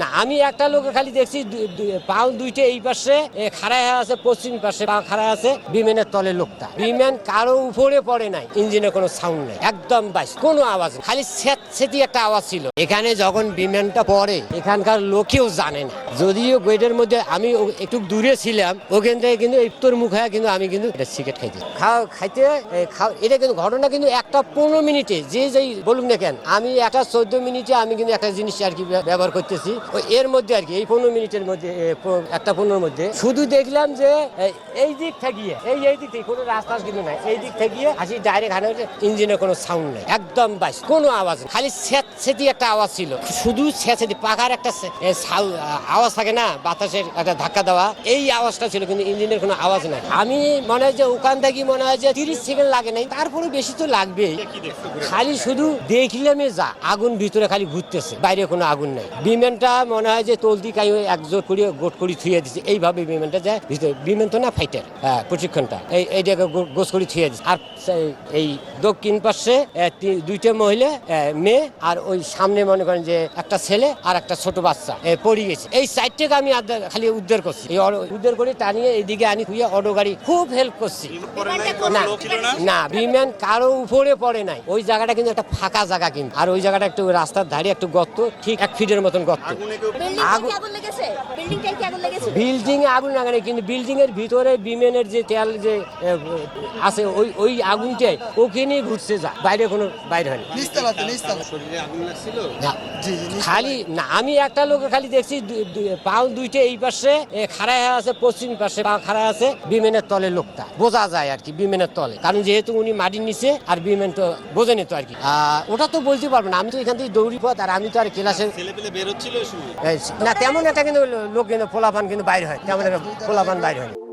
না, আমি একটা লোক খালি দেখছি পাও দুইটা এই পাশে খাড়ায় আছে, পশ্চিম পাশে পা খাড়ায় আছে, বিমানের তলে লোকটা। বিমান কারও উপরে পড়ে নাই, ইঞ্জিনে কোনো সাউন্ড নেই, একদম বাস, কোনো আওয়াজ খালি সেত সেতি একটা আওয়াজ ছিল। এখানে যখন বিমানটা পড়ে, এখানকার লোকেও জানে না। যদিও গেটের মধ্যে আমি একটু দূরে ছিলাম, ওখান থেকে কিন্তু তোর মুখে কিন্তু আমি কিন্তু এটা সিগারেট খাইতে খাওয়া খাইতে খাও, এটা কিন্তু ঘটনা কিন্তু একটা পনেরো মিনিটে, যে যেই বলুন না কেন, আমি একটা চোদ্দ মিনিটে আমি কিন্তু একটা জিনিস আর কি ব্যবহার করতেছি। এর মধ্যে আর কি এই পনেরো মিনিটের মধ্যে একটা পনেরোর মধ্যে। শুধু দেখলাম যে এই দিক থেকে এই এই দিক থেকে কোনো রাস্তা কিন্তু নাই। এই দিক থেকে আসি ডাইরেক্ট হানে ইঞ্জিনে কোনো সাউন্ড নেই। একদম বাস কোনো আওয়াজ নেই। খালি স্যাঁত সেতি একটা আওয়াজ ছিল। শুধু স্যাঁতি পাখার একটা আওয়াজ থাকে না বাতাসের একটা ধাক্কা দেওয়া। এই আওয়াজটা ছিল কিন্তু ইঞ্জিনের কোনো আওয়াজ নাই। আমি মনে হয় যে ওখান থেকে মনে হয় যে তিরিশ সেকেন্ড লাগে নাই। তারপরে বেশি তো লাগবেই। খালি শুধু দেখলামে যা আগুন ভিতরে খালি ঘুরতেছে বাইরে কোনো আগুন নাই। বিমানটা মনে হয় যে তলদি কাই একজোট করে গোট করে থুয়ে দিচ্ছে এইভাবে বিমানটা যায় ভিতরে। বিমান তো না ফাইটার হ্যাঁ প্রশিক্ষণটা। এই, এইটাকে গোস করে থুয়ে দিচ্ছে আর এই দক্ষিণ পাশে দুইটা মহিলা মেয়ে আর ওই সামনে মনে করেন যে একটা ছেলে আর একটা ছোট বাচ্চা পড়ে গেছে। এই সাইডটাকে আমি খালি উদ্ধার করছি। এই উদ্ধার করে টানিয়ে এইদিকে আনি খুঁয়ে অটো গাড়ি খুব হেল্প করছি। না না, বিমান কারও উপরে পড়ে নাই। ওই জায়গাটা কিন্তু একটা ফাঁকা জায়গা কিন্তু। আর ওই জায়গাটা একটু রাস্তার ধারে একটু গর্ত, ঠিক এক ফিটের মতন গর্ত। আগুন- কি আগুন লেগেছে? বিল্ডিংটাই কি আগুন লেগেছে? বিল্ডিং এ আগুন লাগানো কিন্তু বিল্ডিং এর ভিতরে বিমেনের যে তেল যে এ, আছে ওই ওই আগুনটাই ওখানে ঘুরছে যা বাইরে কোনো বাইরে হয়নি। নিচতলাতে নিচতলা শরীরে আগুন লাগছিল? না, জি জি নিচতলা। খালি না আমি একটা লোক খালি দেখছি দু- দু- পাও দুইটা এই পাশে এ, খাড়ায় আছে পশ্চিম পাশে পা খাড়া আছে বিমানের তলে লোকটা। বোঝা যায় আর কি বিমানের তলে। কারণ যেহেতু উনি মাটির নিচে আর বিমান তো বোঝেনি তো আর কি। আহ, ওটা তো বলতে পারব না আমি তো এখান থেকে দৌড়ি পথ আর আমি তো আর ক্লাসে ছেলে পেলে বের না, তেমন একটা কিন্তু লোক কিন্তু পোলাপান কিন্তু বাইরে হয়, তেমন একটা পোলাপান বাইরে হয়